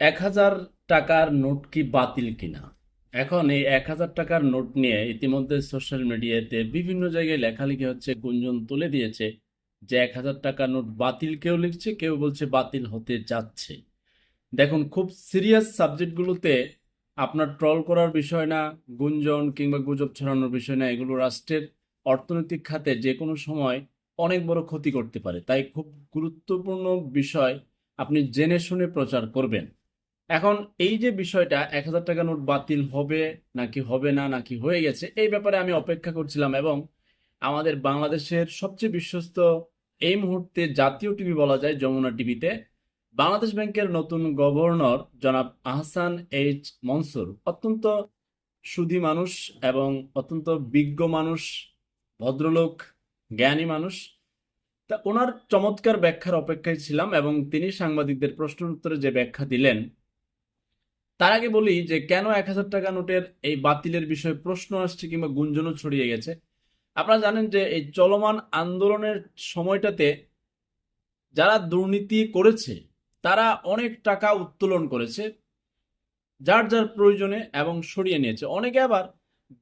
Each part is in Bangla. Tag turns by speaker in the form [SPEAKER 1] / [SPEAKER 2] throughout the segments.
[SPEAKER 1] এক হাজার টাকার নোট কি বাতিল কিনা? এখন এই এক হাজার টাকার নোট নিয়ে ইতিমধ্যে সোশ্যাল মিডিয়াতে বিভিন্ন জায়গায় লেখালেখি হচ্ছে, গুঞ্জন তুলে দিয়েছে যে এক হাজার টাকার নোট বাতিল কেউ লিখছে, কেউ বলছে বাতিল হতে যাচ্ছে। দেখুন, খুব সিরিয়াস সাবজেক্টগুলোতে আপনার ট্রল করার বিষয় না, গুঞ্জন কিংবা গুজব ছড়ানোর বিষয় না, এগুলো রাষ্ট্রের অর্থনৈতিক খাতে যে কোনো সময় অনেক বড় ক্ষতি করতে পারে। তাই খুব গুরুত্বপূর্ণ বিষয় আপনি জেনে শুনে প্রচার করবেন। এখন এই যে বিষয়টা, এক হাজার টাকা নোট বাতিল হবে, নাকি হবে না, নাকি হয়ে গেছে, এই ব্যাপারে আমি অপেক্ষা করছিলাম এবং আমাদের বাংলাদেশের সবচেয়ে বিশ্বস্ত এই মুহূর্তে জাতীয় টিভি বলা যায় যমুনা টিভিতে, বাংলাদেশ ব্যাংকের নতুন গভর্নর জনাব আহসান এইচ মনসুর। অত্যন্ত সুধী মানুষ এবং অত্যন্ত বিজ্ঞ মানুষ, ভদ্রলোক, জ্ঞানী মানুষ। তা ওনার চমৎকার ব্যাখ্যার অপেক্ষায় ছিলাম এবং তিনি সাংবাদিকদের প্রশ্নের উত্তরে যে ব্যাখ্যা দিলেন তার আগে বলি যে কেন এক হাজার টাকা নোটের এই বাতিলের বিষয়ে প্রশ্ন আসছে কিংবা গুঞ্জনও ছড়িয়ে গেছে। আপনারা জানেন যে এই চলমান আন্দোলনের সময়টাতে যারা দুর্নীতি করেছে, তারা অনেক টাকা উত্তোলন করেছে, যার যার প্রয়োজনে এবং সরিয়ে নিয়েছে। অনেকে আবার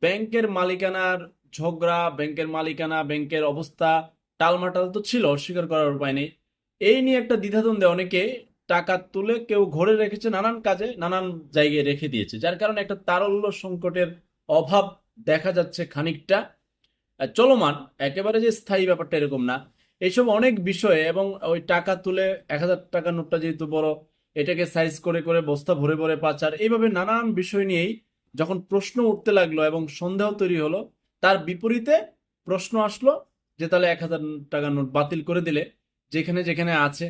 [SPEAKER 1] ব্যাংকের মালিকানার ঝগড়া, ব্যাংকের মালিকানা, ব্যাংকের অবস্থা টালমাটাল তো ছিল, অস্বীকার করার উপায় নেই। এই নিয়ে একটা দ্বিধাদ্বন্দ্বে অনেকে টাকা তুলে কেউ ঘরে রেখেছে, নানান কাজে নানান জায়গায় রেখে দিয়েছে। যার কারণে একটা তারল্য সংকটের অভাব দেখা যাচ্ছে খানিকটা। চলমান, একেবারে যে স্থায়ী ব্যাপারটা এরকম না। এইসব অনেক বিষয়ে এবং ওই টাকা তুলে এক হাজার টাকার নোটটা যেহেতু বড়, এটাকে সাইজ করে করে বস্তা ভরে ভরে পাচার, এইভাবে নানান বিষয় নিয়েই যখন প্রশ্ন উঠতে লাগল এবং সন্দেহ তৈরি হলো, তার বিপরীতে প্রশ্ন আসলো যে তাহলে এক হাজার টাকার নোট বাতিল করে দিলে, যেখানে যেখানে আছে।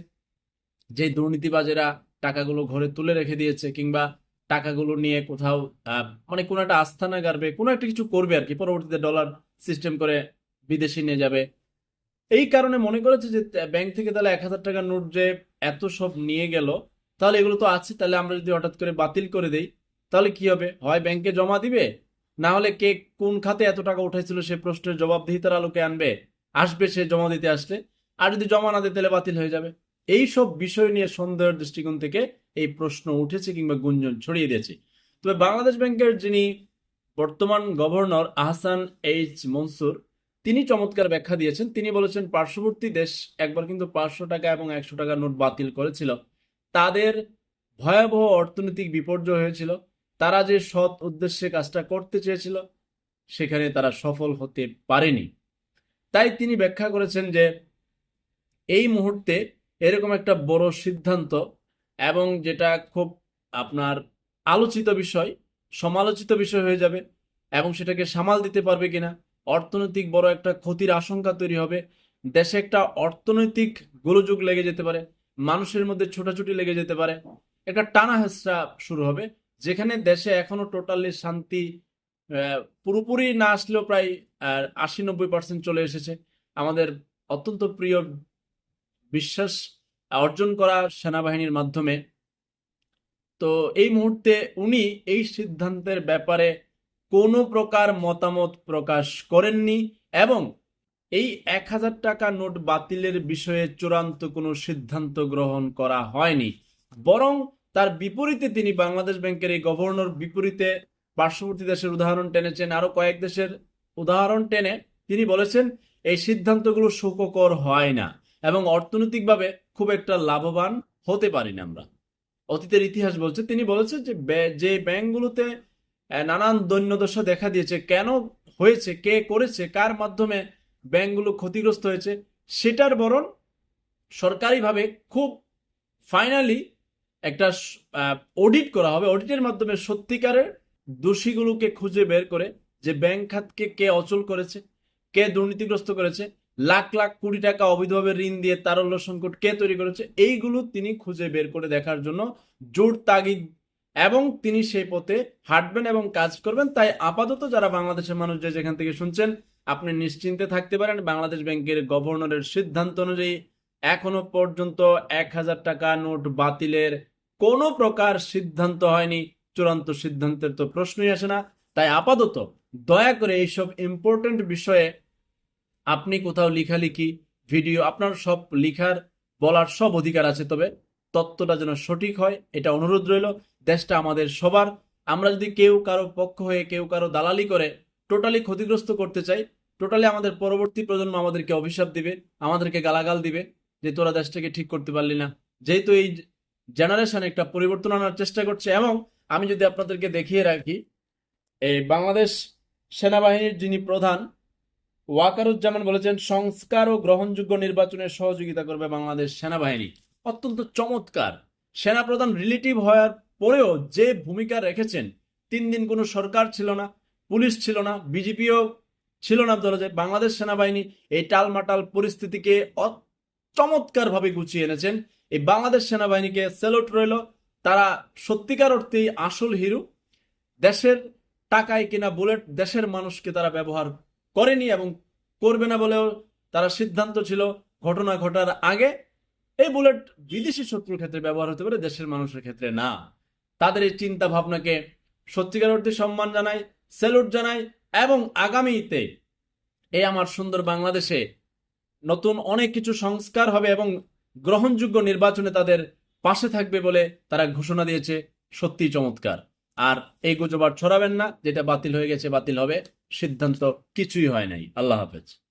[SPEAKER 1] যে দুর্নীতিবাজেরা টাকাগুলো ঘরে তুলে রেখে দিয়েছে কিংবা টাকাগুলো নিয়ে কোথাও মানে কোনো একটা আস্থানা গাড়বে, কোনো একটা কিছু করবে আর কি, পরবর্তীতে ডলার সিস্টেম করে বিদেশে নিয়ে যাবে। এই কারণে মনে করেছে যে ব্যাংক থেকে তাহলে এক হাজার টাকার নোট যে এত সব নিয়ে গেল, তাহলে এগুলো তো আছে, তাহলে আমরা যদি হঠাৎ করে বাতিল করে দেই, তাহলে কি হবে? হয় ব্যাংকে জমা দিবে? না হলে কে কোন খাতে এত টাকা উঠাইছিল সে প্রশ্নের জবাবদিহিতার আলোকে আনবে? আসবে সে জমা দিতে আসলে, আর যদি জমা না দেয় তাহলে বাতিল হয়ে যাবে। এই সব বিষয় নিয়ে সন্দেহের দৃষ্টিকোণ থেকে এই প্রশ্ন উঠেছে কিংবা গুঞ্জন ছড়িয়ে দিয়েছে। তবে বাংলাদেশ ব্যাংকের যিনি বর্তমান গভর্নর আহসান এইচ মনসুর, তিনি চমৎকার ব্যাখ্যা দিয়েছেন। তিনি বলেছেন, পার্শ্ববর্তী দেশ একবার কিন্তু পাঁচশো টাকা এবং একশো টাকা নোট বাতিল করেছিল। তাদের ভয়াবহ অর্থনৈতিক বিপর্যয় হয়েছিল। তারা যে সৎ উদ্দেশ্যে কাজটা করতে চেয়েছিল, সেখানে তারা সফল হতে পারেনি। তাই তিনি ব্যাখ্যা করেছেন যে, এই মুহূর্তে এরকম একটা বড় সিদ্ধান্ত এবং যেটা খুব আপনার আলোচিত বিষয়, সমালোচিত বিষয় হয়ে যাবে এবং সেটাকে সামাল দিতে পারবে কিনা, অর্থনৈতিক বড় একটা ক্ষতির আশঙ্কা তৈরি হবে, দেশে একটা অর্থনৈতিক গোলযোগ লেগে যেতে পারে, মানুষের মধ্যে ছোটাছুটি লেগে যেতে পারে, একটা টানা হেঁচড়া শুরু হবে, যেখানে দেশে এখনও টোটালি শান্তি পুরোপুরি না আসলেও প্রায় আশি নব্বই পার্সেন্ট চলে এসেছে। আমাদের অত্যন্ত প্রিয় বিশ্বাস অর্জন করা সেনাবাহিনীর মাধ্যমে। তো এই মুহূর্তে উনি এই সিদ্ধান্তের ব্যাপারে কোনো প্রকার মতামত প্রকাশ করেননি এবং এই এক হাজার টাকা নোট বাতিলের বিষয়ে চূড়ান্ত কোনো সিদ্ধান্ত গ্রহণ করা হয়নি। বরং তার বিপরীতে তিনি বাংলাদেশ ব্যাংকের এই গভর্নর বিপরীতে পার্শ্ববর্তী দেশের উদাহরণ টেনেছেন আরও কয়েক দেশের উদাহরণ টেনে তিনি বলেছেন, এই সিদ্ধান্তগুলো সুখকর হয় না। এবং অর্থনৈতিকভাবে খুব একটা লাভবান হতে পারি না আমরা। অতীতের ইতিহাস বলছে, তিনি বলেছেন যে যে ব্যাংকগুলোতে নানান দৈন্যদশা দেখা দিয়েছে, কেন হয়েছে, কে করেছে, কার মাধ্যমে ব্যাংকগুলো ক্ষতিগ্রস্ত হয়েছে, সেটার বরং সরকারিভাবে খুব ফাইনালি একটা অডিট করা হবে। অডিটের মাধ্যমে সত্যিকারের দোষীগুলোকে খুঁজে বের করে যে ব্যাংক খাতকে কে অচল করেছে, কে দুর্নীতিগ্রস্ত করেছে লাখ লাখ কোটি টাকা অবৈধভাবে ঋণ দিয়ে তারল্য সংকট কে তৈরি করেছে? এইগুলো তিনি খুঁজে বের করে দেখার জন্য জোর তাগিদ এবং তিনি সেই পথে হাঁটবেন এবং কাজ করবেন। তাই আপাতত যারা বাংলাদেশের মানুষ যে যেখান থেকে শুনছেন, আপনি নিশ্চিন্তে থাকতে পারেন। বাংলাদেশ ব্যাংকের গভর্নরের সিদ্ধান্ত অনুযায়ী এখনও পর্যন্ত এক হাজার টাকা নোট বাতিলের কোনো প্রকার সিদ্ধান্ত হয়নি। চূড়ান্ত সিদ্ধান্তের তো প্রশ্নই আসে না। তাই আপাতত দয়া করে এইসব ইম্পর্টেন্ট বিষয়ে আপনি কোথাও লেখালেখি, ভিডিও, আপনার সব লিখার বলার সব অধিকার আছে, তবে তত্ত্বটা যেন সঠিক হয়, এটা অনুরোধ রইল। দেশটা আমাদের সবার। আমরা যদি কেউ কারও পক্ষ হয়ে কেউ কারও দালালি করে টোটালি ক্ষতিগ্রস্ত করতে চাই, টোটালি আমাদের পরবর্তী প্রজন্ম আমাদেরকে অভিশাপ দিবে, আমাদেরকে গালাগাল দিবে যে তোরা দেশটাকে ঠিক করতে পারলি না। যেহেতু এই জেনারেশন একটা পরিবর্তন আনার চেষ্টা করছে এবং আমি যদি আপনাদেরকে দেখিয়ে রাখি, এই বাংলাদেশ সেনাবাহিনীর যিনি প্রধান ওয়াকারুজ্জামান বলেছেন, সংস্কার ও গ্রহণযোগ্য নির্বাচনে সহযোগিতা করবে বাংলাদেশ সেনাবাহিনী। অত্যন্ত চমৎকার। সেনাপ্রধান রিলেটিভ হওয়ার পরেও যে ভূমিকা রেখেছেন, তিন দিন কোনো সরকার ছিল না, পুলিশ ছিল না, বিজেপিও ছিল না ধরা যায় বাংলাদেশ সেনাবাহিনী এই টালমাটাল পরিস্থিতিকে চমৎকারভাবে গুছিয়ে এনেছেন। এই বাংলাদেশ সেনাবাহিনীকে স্যালুট রইল। তারা সত্যিকার অর্থেই আসল হিরো। দেশের টাকায় কিনা বুলেট, দেশের মানুষকে তারা ব্যবহার করেনি এবং করবে না বলেও তারা সিদ্ধান্ত ছিল ঘটনা ঘটার আগে এই বুলেট বিদেশি শত্রুর ক্ষেত্রে ব্যবহার হতে পারে, দেশের মানুষের ক্ষেত্রে না। তাদের এই চিন্তা ভাবনাকে সত্যিকার অর্থে সম্মান জানাই স্যালুট জানাই এবং আগামীতে এই আমার সুন্দর বাংলাদেশে নতুন অনেক কিছু সংস্কার হবে এবং গ্রহণযোগ্য নির্বাচনে তাদের পাশে থাকবে বলে তারা ঘোষণা দিয়েছে। সত্যি চমৎকার। আর এই গুজব আর ছড়াবেন না, যেটা বাতিল হয়ে গেছে, বাতিল হবে, সিদ্ধান্ত কিছুই হয় নাই। আল্লাহ হাফেজ।